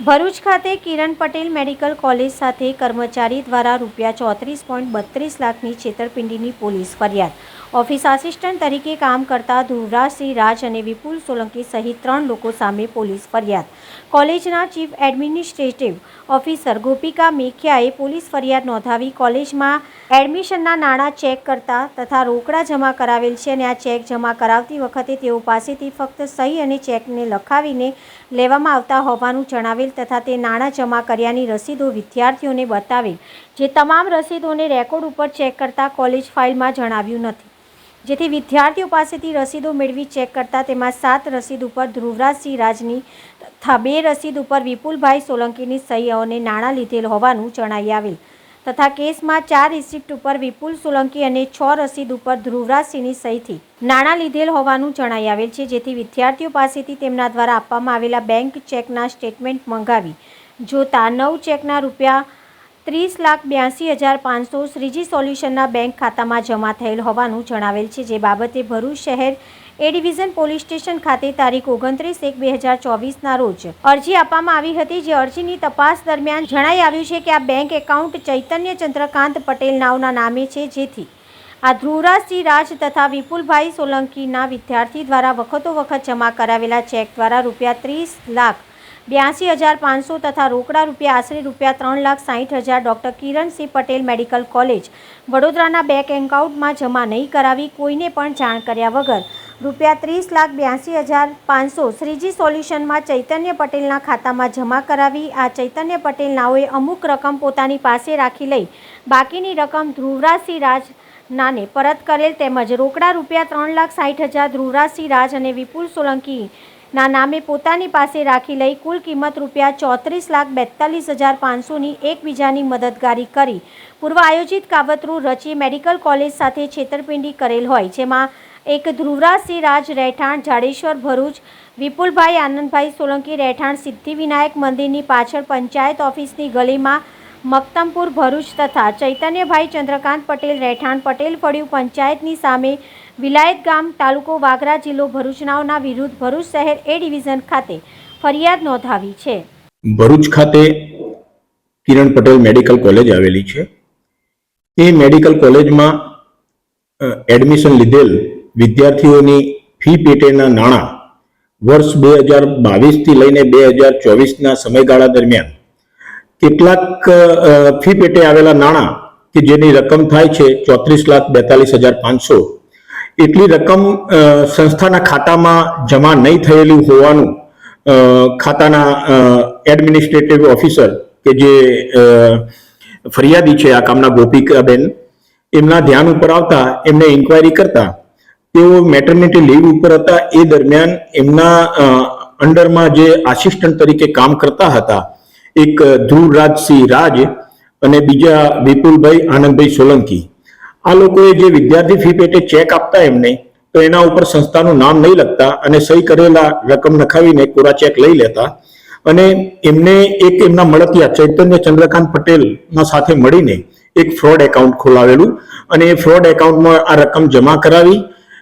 ભરૂચ ખાતે કિરણ Patel medical college સાથે કર્મચારી દ્વારા રૂપિયા ચોત્રીસ પોઈન્ટ બત્રીસ લાખની છેતરપિંડીની પોલીસ ફરિયાદ. ઓફિસ આસિસ્ટન્ટ તરીકે કામ કરતા ધ્રુવરાજસિંહ રાજ અને વિપુલ સોલંકી સહિત ત્રણ લોકો સામે પોલીસ ફરિયાદ. કોલેજના ચીફ એડમિનિસ્ટ્રેટિવ ઓફિસર ગોપિકા મેખિયાએ પોલીસ ફરિયાદ નોંધાવી કોલેજમાં એડમિશનના નાણાં ચેક કરતા તથા રોકડા જમા કરાવેલ છે અને આ ચેક જમા કરાવતી વખતે તેઓ પાસેથી ફક્ત સહી અને ચેકને લખાવીને લેવામાં આવતા હોવાનું જણાવેલ તથા તે નાણાં જમા કર્યાની રસીદો વિદ્યાર્થીઓને બતાવેલ. જે તમામ રસીદોને રેકોર્ડ ઉપર ચેક કરતા કોલેજ ફાઇલમાં જણાવ્યું નથી. જેથી વિદ્યાર્થીઓ પાસેથી રસીદો મેળવી ચેક કરતા તેમાં સાત રસીદ ઉપર ધ્રુવરાજસિંહ રાજની તથા બે રસીદ ઉપર વિપુલભાઈ સોલંકીની સહીઓને નાણાં લીધેલ હોવાનું જણાઈ આવેલ. તથા કેસમાં ચાર રિસિપ્ટ ઉપર વિપુલ સોલંકી અને છ રસીદ ઉપર ધ્રુવરાજસિંહની સહીથી નાણાં લીધેલ હોવાનું જણાઈ આવેલ છે, જેથી વિદ્યાર્થીઓ પાસેથી તેમના દ્વારા આપવામાં આવેલા બેંક ચેકના સ્ટેટમેન્ટ મંગાવી. જોતા નવ ચેકના રૂપિયા ત્રીસ લાખ બ્યાસી હજાર પાંચસો શ્રીજી સોલ્યુશનના બેંક ખાતામાં જમા થયેલ હોવાનું જણાવેલ છે, જે બાબતે ભરૂચ શહેર એ ડિવિઝન પોલીસ સ્ટેશન ખાતે તારીખ ઓગણત્રીસ એક બે હજાર ચોવીસના રોજ અરજી આપવામાં આવી હતી, જે અરજીની તપાસ દરમિયાન જણાઈ આવ્યું છે કે આ બેંક એકાઉન્ટ ચૈતન્ય ચંદ્રકાંત પટેલ નાવના નામે છે, જેથી આ ધ્રુવરાજસિંહ રાજ તથા વિપુલભાઈ સોલંકીના વિદ્યાર્થી દ્વારા વખતો વખત જમા કરાવેલા ચેક દ્વારા રૂપિયા ત્રીસ લાખ બ્યાસી હજાર પાંચસો તથા રોકડા રૂપિયા આશરે રૂપિયા ત્રણ લાખ સાહીઠ હજાર doctor Kiransinh Patel medical college વડોદરાના બેંક એકાઉન્ટમાં જમા નહીં કરાવી કોઈને પણ જાણ કર્યા વગર. રૂપિયા ત્રીસ લાખ બ્યાસી હજાર પાંચસો શ્રીજી સોલ્યુશનમાં ચૈતન્ય પટેલના ખાતામાં જમા કરાવી, આ ચૈતન્ય પટેલ નાઓએ અમુક રકમ પોતાની પાસે રાખી લઈ, બાકીની રકમ ધ્રુવરાજસિંહ રાજ નાને પરત કરેલ તેમજ રોકડા રૂપિયા ત્રણ લાખ સાહીઠ હજાર ધ્રુવરાજસિંહ રાજ અને વિપુલ સોલંકી ના નામે પોતાની પાસે રાખી લઈ કુલ કિંમત રૂપિયા ચોત્રીસ લાખ બેતાલીસ હજાર પાંચસોની એકબીજાની મદદગારી કરી. પૂર્વ આયોજિત કાવતરું રચી મેડિકલ કોલેજ સાથે છેતરપિંડી કરેલ હોય, જેમાં એક ધ્રુવરાજસિંહ રાજ રહેઠાણ, જાડેશ્વર ભરૂચ, વિપુલભાઈ આનંદભાઈ સોલંકી રહેઠાણ, સિદ્ધિવિનાયક મંદિરની પાછળ પંચાયત ઓફિસની ગલીમાં મક્તમપુર ભરૂચ તથા ચૈતન્યભાઈ ચંદ્રકાંત પટેલ, રહેઠાણ પટેલ ફળિયું પંચાયતની સામે વિલાયત ગામ તાલુકો વાગરા જિલ્લો ભરૂચનાઓના વિરુદ્ધ ભરૂચ શહેર એ ડિવિઝન ખાતે ફરિયાદ નોંધાવી છે. ભરૂચ ખાતે કિરણ પટેલ મેડિકલ કોલેજ આવેલી છે. એ મેડિકલ કોલેજમાં એડમિશન લીધેલ વિદ્યાર્થીઓની ફી પેટેના નાણાં વર્ષ બે હજાર બાવીસથી લઈને બે હજાર ચોવીસના સમયગાળા દરમિયાન કેટલાક ફી પેટે આવેલા નાણાં કે જેની રકમ થાય છે ચોત્રીસ લાખ બેતાલીસ હજાર પાંચસો, એટલી રકમ સંસ્થાના ખાતામાં જમા નહીં થયેલી હોવાનું ખાતાના એડમિનિસ્ટ્રેટિવ ઓફિસર કે જે ફરિયાદી છે, આ કામના ગોપિકાબેન, એમના ધ્યાન ઉપર આવતા, એમને ઇન્ક્વાયરી કરતા, તેઓ મેટર્નિટી લીવ ઉપર હતા. એ દરમિયાન એમના અંડરમાં જે આસિસ્ટન્ટ તરીકે કામ કરતા હતા એક ધ્રુવરાજસિંહ રાજ અને બીજા વિપુલભાઈ આનંદભાઈ સોલંકી. આ લોકોએ જે વિદ્યાર્થી ફી પેટે ચેક આપતા એમને, તો એના ઉપર સંસ્થાનું નામ નહીં લખતા અને સહી કરેલા રકમ નખાવીને કોરા ચેક લઈ લેતા અને એમને એક એમના મળતિયા, ચૈતન્ય ચંદ્રકાંત પટેલના સાથે મળીને એક ફ્રોડ એકાઉન્ટ ખોલાવેલું અને એ ફ્રોડ એકાઉન્ટમાં આ રકમ જમા કરાવી